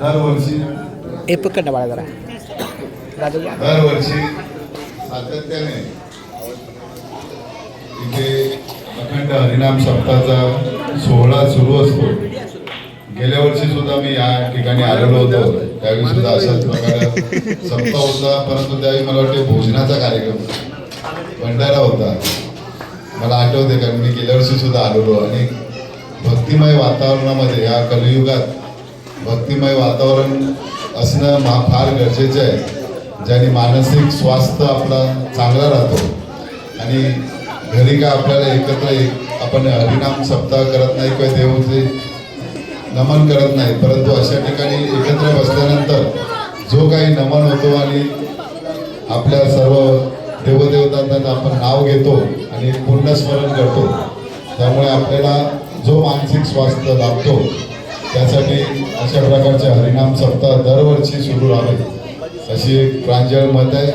दरवर्षी हे पकडणं बाळा जरा. दरवर्षी सातत्याने इथे अखंड हरिनाम सप्ताहाचा सोहळा सुरू असतो. गेल्या वर्षी सुद्धा मी या ठिकाणी आलेलो होतो. त्यावेळी सुद्धा अशाच प्रकारे सप्ताह होता परंतु त्यावेळी मला वाटते भोजनाचा कार्यक्रम भंडारा होता. मला आठवते कारण मी गेल्या वर्षी सुद्धा आलेलो आणि भक्तिमय वातावरणामध्ये या कलियुगात भक्तिमय वातावरण असणं फार गरजेचं आहे. ज्याने मानसिक स्वास्थ्य आपला चांगला राहतो आणि घरी का आपल्याला एकत्र एक आपण हरिनाम सप्ताह करत नाही किंवा देवचे नमन करत नाही परंतु अशा ठिकाणी एकत्र बसल्यानंतर जो काही नमन होतो आणि आपल्या सर्व देवदेवतांना आपण नाव घेतो आणि पुण्यस्मरण करतो त्यामुळे आपल्याला जो मानसिक स्वास्थ्य लाभतो त्यासाठी अशा प्रकारचे हरिनाम सप्ताह दरवर्षी सुरू राहावे अशी एक प्रांजळ मत आहे.